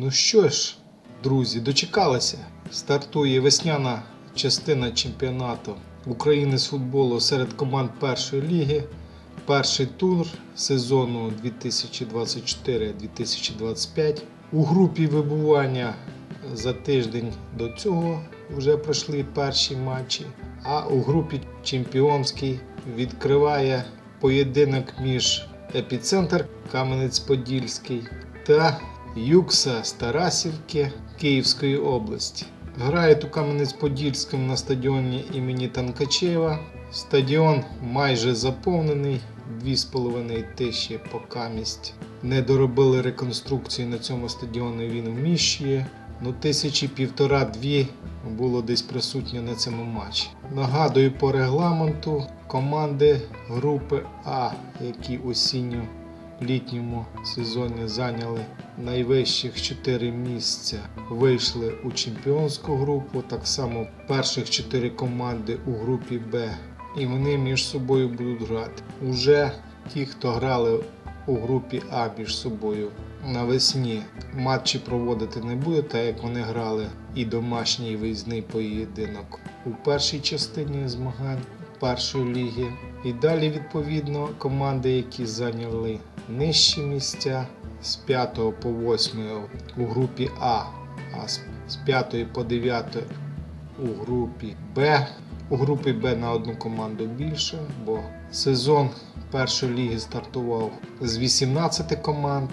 Ну що ж, друзі, дочекалися. Стартує весняна частина чемпіонату України з футболу серед команд першої ліги. Перший тур сезону 2024-2025. У групі вибування за тиждень до цього вже пройшли перші матчі. А у групі чемпіонський відкриває поєдинок між епіцентр Кам'янець-Подільський та Юкса з Тарасівки Київської області. Грають у Кам'янець-Подільському на стадіоні імені Танкачева. Стадіон майже заповнений, 2,5 тисячі покамість. Не доробили реконструкцію на цьому стадіоні, він вміщує. Ну, тисячі півтора-дві було десь присутньо на цьому матчі. Нагадую по регламенту команди групи А, які осінньо літньому сезоні зайняли найвищих 4 місця, вийшли у чемпіонську групу. Так само перших 4 команди у групі Б. І вони між собою будуть грати. Уже ті, хто грали у групі А між собою навесні, матчі проводити не буде, так як вони грали і домашній виїзний поєдинок у першій частині змагань першої ліги. І далі, відповідно, команди, які зайняли нижчі місця з 5 по 8 у групі А, а з з 5 по 9 у групі Б. У групі Б на одну команду більше, бо сезон першої ліги стартував з 18 команд,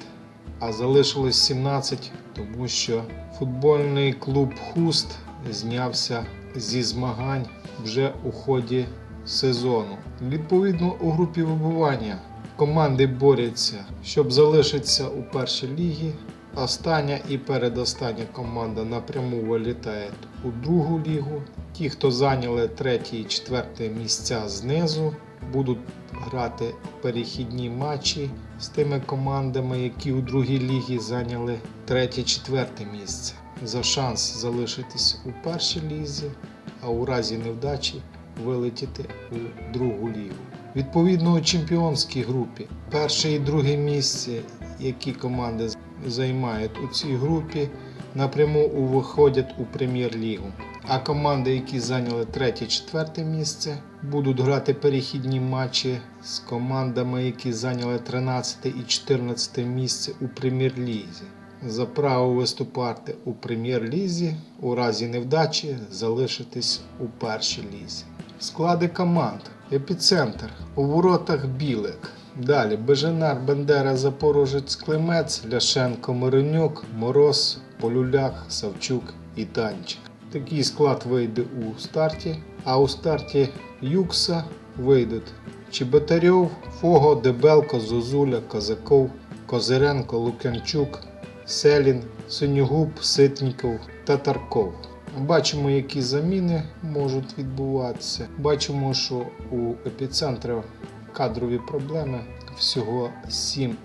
а залишилось 17, тому що футбольний клуб Хуст знявся зі змагань вже у ході сезону. Відповідно, у групі вибування команди борються, щоб залишитися у першій лігі. Остання і передостання команда напряму вилітає у другу лігу. Ті, хто зайняли третє і четверте місця знизу, будуть грати перехідні матчі з тими командами, які у другій лігі зайняли третє-четверте місце. За шанс залишитись у першій лізі, а у разі невдачі вилетіти у другу лігу. Відповідно у чемпіонській групі перше і друге місце, які команди займають у цій групі, напряму виходять у прем'єр-лігу. А команди, які зайняли третє-четверте місце, будуть грати перехідні матчі з командами, які зайняли 13 і 14 місце у прем'єр-лізі. За право виступати у прем'єр-лізі, у разі невдачі залишитись у першій лізі. Склади команд. Епіцентр. У воротах Білик. Далі Беженар, Бендера, Запорожець, Климець, Ляшенко, Миренюк, Мороз, Полюлях, Савчук і Танчик. Такий склад вийде у старті, а у старті Юкса вийдуть Чеботарьов, Фого, Дебелко, Зозуля, Козаков, Козиренко, Лукянчук, Селін, Синюгуб, Ситніков, Татарков. Бачимо, які заміни можуть відбуватися. Бачимо, що у епіцентрі кадрові проблеми. Всього 7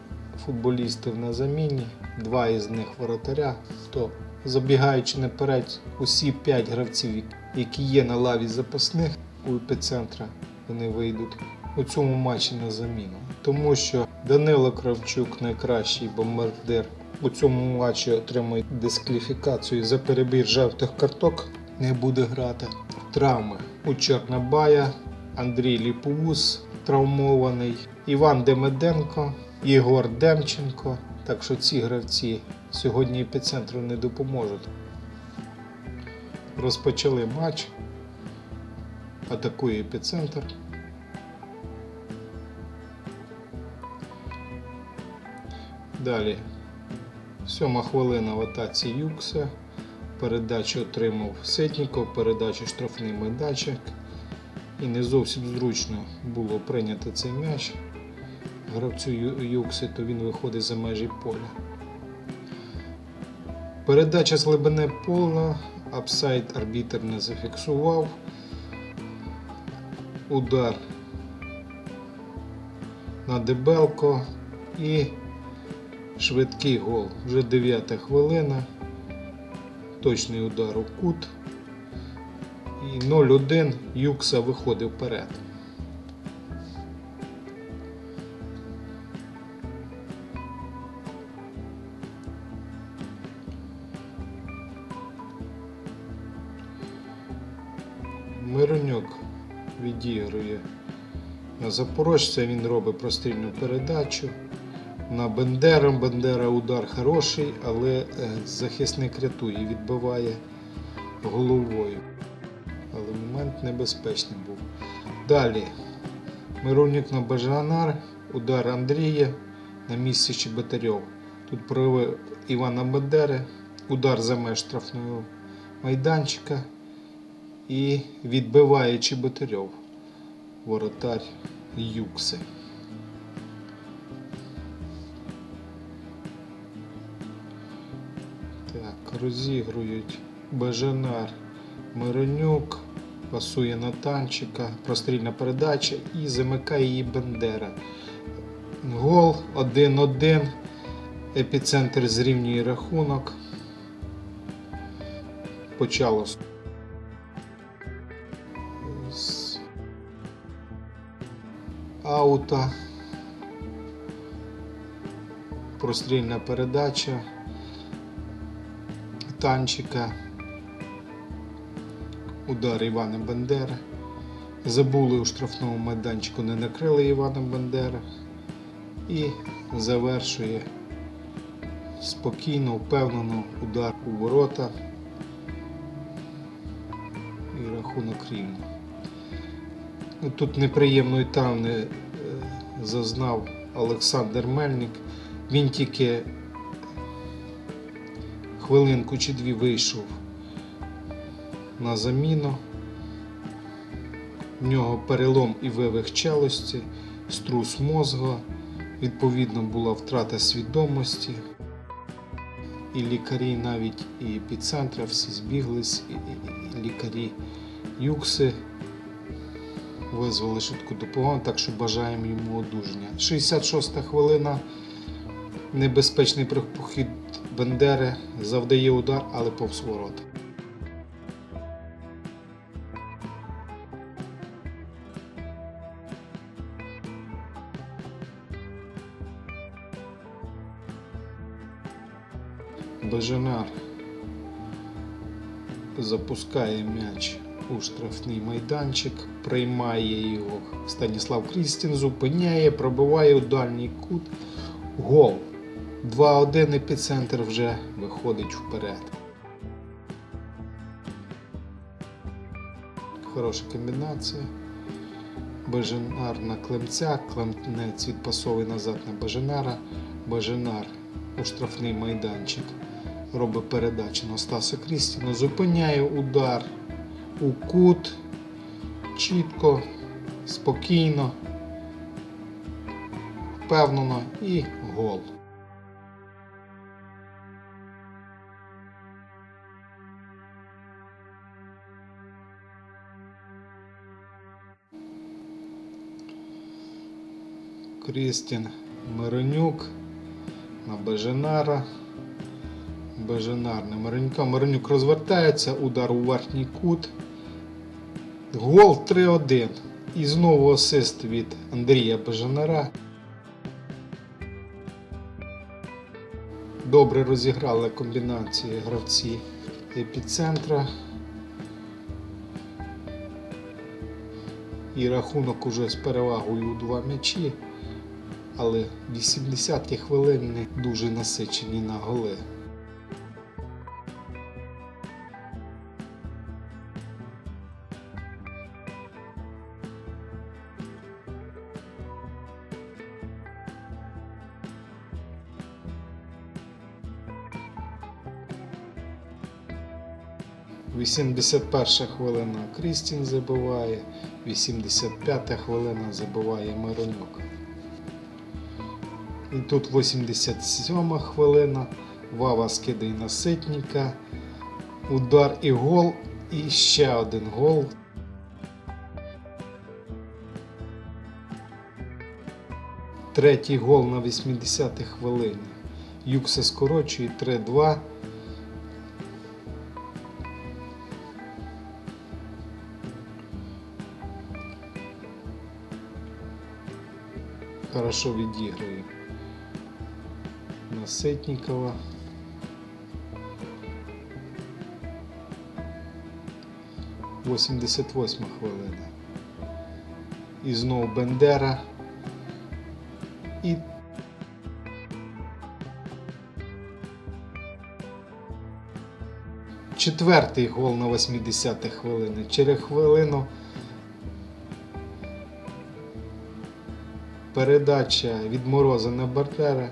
футболістів на заміні, два із них воротаря. То забігаючи наперед, усі 5 гравців, які є на лаві запасних у епіцентра, вони вийдуть у цьому матчі на заміну. Тому що Данило Кравчук найкращий бомбардир у цьому матчі отримує дискваліфікацію за перебір жовтих карток, не буде грати. Травми у Чорнобая, Андрій Ліповус травмований, Іван Демеденко, Ігор Демченко. Так що ці гравці сьогодні епіцентру не допоможуть. Розпочали матч. Атакує епіцентр. Далі Сьома хвилина в атаці Юкса. Передачу отримав Сетніков, передачу штрафний майданчик. І не зовсім зручно було прийняти цей м'яч. Гравцю Юкси, то він виходить за межі поля. Передача з глибини поля, апсайд арбітер не зафіксував. Удар на дебелко і Швидкий гол вже 9 хвилина. Точний удар у кут. І 0-1 Юкса виходить вперед. Миронюк відігрує на запорожця, він робить прострільну передачу. На Бендера. Бендера удар хороший, але е, захисник рятує, відбиває головою. Але момент небезпечний був. Далі. Миронюк на Бажанар, удар Андрія на місці Чеботарьов. Тут проявив Івана Бендери, удар за меж штрафного майданчика і відбиває Чеботарьов, воротар Юкси. Розігрують Бажанар Миронюк, пасує на танчика, прострільна передача і замикає її Бендера. Гол 1-1. Епіцентр зрівнює рахунок. Почало аута. Прострільна передача танчика. Удар Івана Бендера. Забули у штрафному майданчику, не накрили Івана Бендера. І завершує спокійно, впевнено удар у ворота. І рахунок рівно. Ну, Тут неприємної травми е, зазнав Олександр Мельник. Він тільки хвилинку чи дві вийшов на заміну. В нього перелом і вивих челюсті, струс мозга, відповідно була втрата свідомості. І лікарі навіть і епіцентра всі збіглись, і, і, і лікарі Юкси визвали швидку допомогу, так що бажаємо йому одужання. 66-та хвилина. Небезпечний прохід Бендери завдає удар, але повз ворота. Бежанар запускає м'яч у штрафний майданчик, приймає його Станіслав Крістін, зупиняє, пробиває у дальній кут. Гол. 2-1 епіцентр вже виходить вперед. Хороша комбінація. Беженар на Клемця, Клемнець відпасовує назад на Беженара. Беженар у штрафний майданчик робить передачу на Стаса Крістіна, зупиняє удар у кут чітко, спокійно, впевнено і гол. Крістін Миронюк на Беженара. Беженар на Миронюка. Миронюк розвертається, удар у верхній кут. Гол 3-1. І знову асист від Андрія Беженара. Добре розіграли комбінації гравці епіцентра. І рахунок уже з перевагою у два м'ячі. Але 80-ті хвилини дуже насичені на голи. Вісімдесят перша хвилина Крістін забиває, 85 хвилина забиває Миронюк. І тут 87 хвилина. Вава скидає на ситника. Удар і гол. І ще один гол. Третій гол на 80-й хвилині. Юкса скорочує 3-2. Хорошо відіграє. На Ситнікова. 88 хвилина. І знову Бендера. І четвертий гол на 80 хвилини. Через хвилину передача від Мороза на Бартера.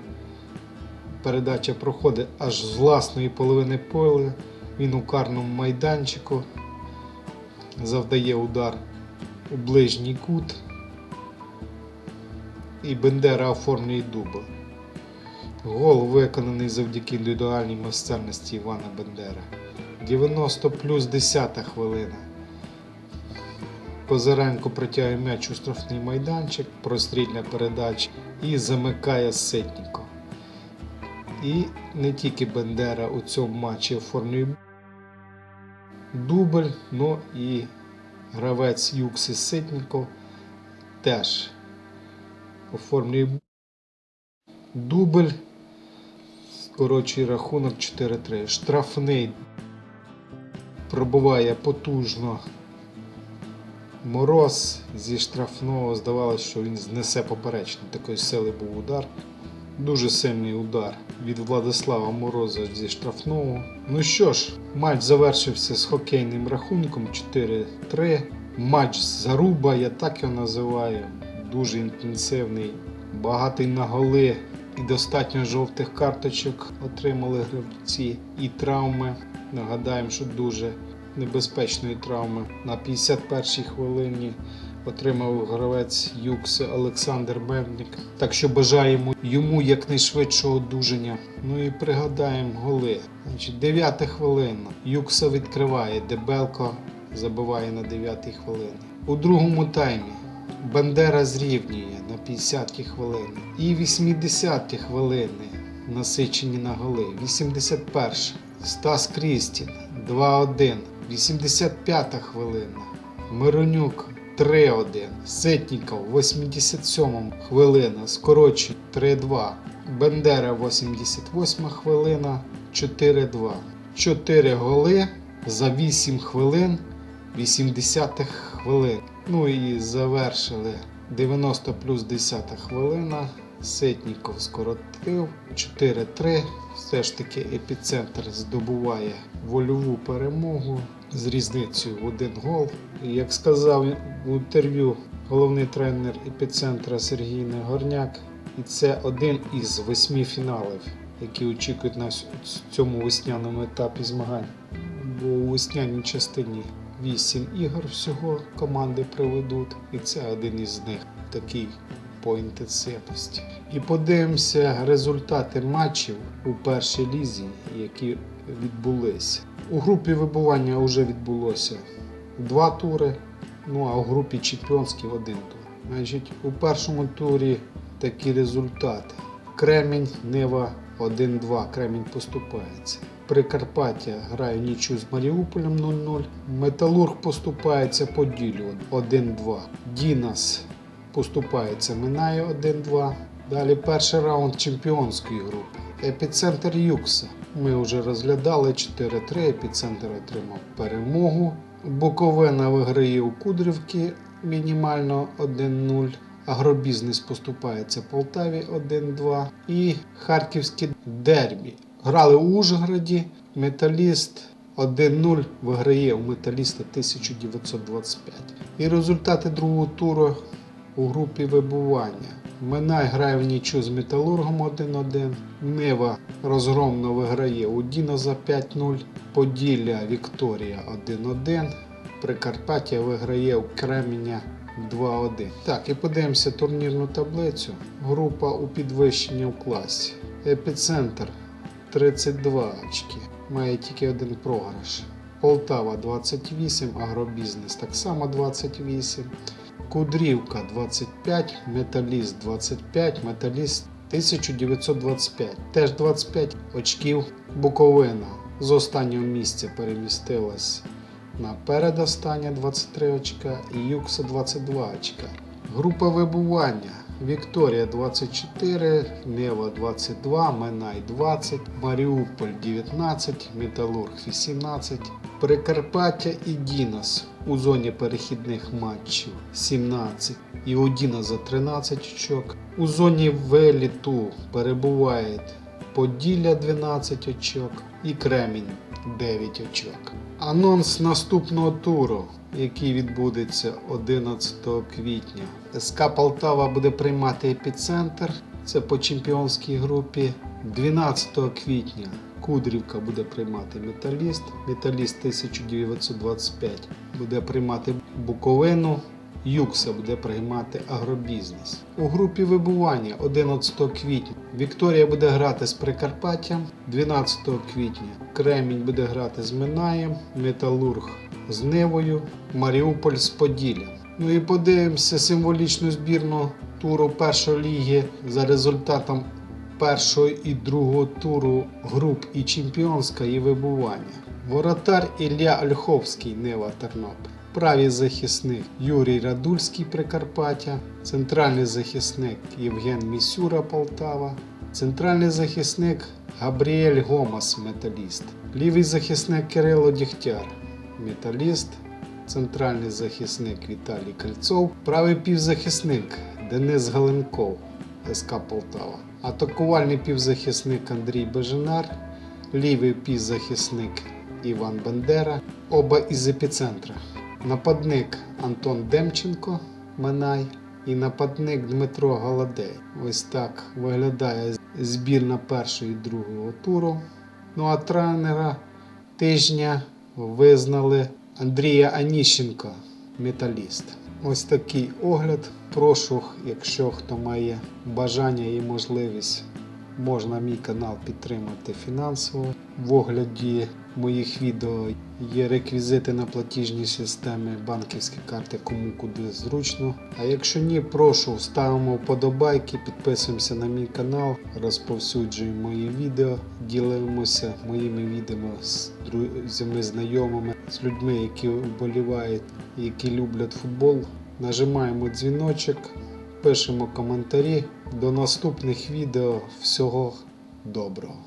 Передача проходить аж з власної половини поля. Він у карному майданчику завдає удар у ближній кут. І Бендера оформлює дубль. Гол виконаний завдяки індивідуальній майстерності Івана Бендера. 90 плюс 10 хвилина. Позаренко протягує м'яч у штрафний майданчик, прострільна передача і замикає Ситніко. І не тільки Бендера у цьому матчі оформлює дубль, но і гравець Юкси Ситніков теж оформлює дубль. Скорочує рахунок 4-3. Штрафний пробуває потужно Мороз зі штрафного здавалося, що він знесе поперечний. Такої сили був удар. Дуже сильний удар від Владислава Мороза зі штрафного. Ну що ж, матч завершився з хокейним рахунком 4-3. Матч заруба, я так його називаю. Дуже інтенсивний, багатий на голи і достатньо жовтих карточок отримали гравці і травми. Нагадаємо, що дуже небезпечної травми. На 51-й хвилині отримав гравець Юкси Олександр Мельник. Так що бажаємо йому якнайшвидшого одужання. Ну і пригадаємо голи. Значить, 9 хвилина. Юкса відкриває, Дебелко забиває на 9 хвилині. У другому таймі Бандера зрівнює на 50-ті хвилини. І 80-ті хвилини насичені на голи. 81 Стас Крістін 2-1. 85 хвилина. Миронюк 3-1. Ситніков 87 хвилина. Скорочує 3-2. Бендера 88 хвилина. 4-2. 4 голи за 8 хвилин 80 хвилин. Ну і завершили 90 плюс 10 хвилина. Ситніков скоротив 4-3. Все ж таки епіцентр здобуває вольову перемогу з різницею в один гол. Як сказав в інтерв'ю головний тренер епіцентра Сергій Негорняк, і це один із восьми фіналів, які очікують нас у цьому весняному етапі змагань. Бо у весняній частині 8 ігор всього команди проведуть, і це один із них такий по інтенсивності. І подивимося результати матчів у першій лізі, які відбулися. У групі вибування вже відбулося два тури, ну а у групі чемпіонській один тур. Значить, у першому турі такі результати. Кремінь, Нива 1-2. Кремінь поступається. Прикарпаття грає нічю з Маріуполем 0-0. Металург поступається по ділю 1-2. Дінас поступається Минає 1-2. Далі перший раунд чемпіонської групи. Епіцентр Юкса. Ми вже розглядали 4-3. Епіцентр отримав перемогу. Буковина виграє у Кудрівки мінімально 1-0. Агробізнес поступається Полтаві 1-2. І Харківське дербі. Грали у Ужгороді. Металіст 1-0 виграє у металіста 1925. І результати другого туру у групі вибування. Минай грає в нічу з Металургом 1-1. Нива розгромно виграє у Діноза 5-0. Поділля Вікторія 1-1. Прикарпаття виграє у Кременя 2-1. Так, і подивимося турнірну таблицю. Група у підвищенні в класі. Епіцентр 32 очки. Має тільки один програш. Полтава 28, агробізнес так само 28. Кудрівка 25, Металіст 25, Металіст 1925. Теж 25 очків. Буковина з останнього місця перемістилась на передостання 23 очка і Юкса 22 очка. Група вибування. Вікторія 24, Нева 22, Минай 20, Маріуполь 19, Металург 18, Прикарпаття і Дінос у зоні перехідних матчів 17 і Одіна за 13 очок. У зоні виліту перебувають Поділля 12 очок і Кремінь 9 очок. Анонс наступного туру, який відбудеться 11 квітня. СК Полтава буде приймати епіцентр. Це по чемпіонській групі. 12 квітня Кудрівка буде приймати металіст. Металіст 1925 буде приймати Буковину. Юкса буде приймати агробізнес. У групі вибування 11 квітня Вікторія буде грати з Прикарпаттям, 12 квітня Кремінь буде грати з Минаєм, Металург з Невою, Маріуполь з Поділлям. Ну і подивимося символічну збірну туру першої ліги за результатом першого і другого туру груп і чемпіонська і вибування. Воротар Ілля Ольховський, Нева Тернопіль. Правий захисник Юрій Радульський Прикарпаття, центральний захисник Євген Місюра Полтава, центральний захисник Габріель Гомас Металіст, лівий захисник Кирило Дігтяр, Металіст, центральний захисник Віталій Кальцов, правий півзахисник Денис Галенков, СК Полтава, атакувальний півзахисник Андрій Бежинар, лівий півзахисник Іван Бендера, оба із епіцентра. Нападник Антон Демченко Минай і нападник Дмитро Галадей. Ось так виглядає збірна першого і другого туру. Ну а тренера тижня визнали Андрія Аніщенка, металіст. Ось такий огляд. Прошу, якщо хто має бажання і можливість, можна мій канал підтримати фінансово. В огляді моїх відео є реквізити на платіжні системи, банківські карти, кому куди зручно. А якщо ні, прошу ставимо вподобайки, підписуємося на мій канал, розповсюджуємо мої відео, ділимося моїми відео з друзями, знайомими, з людьми, які вболівають, які люблять футбол. Нажимаємо дзвіночок, пишемо коментарі. До наступних відео. Всього доброго!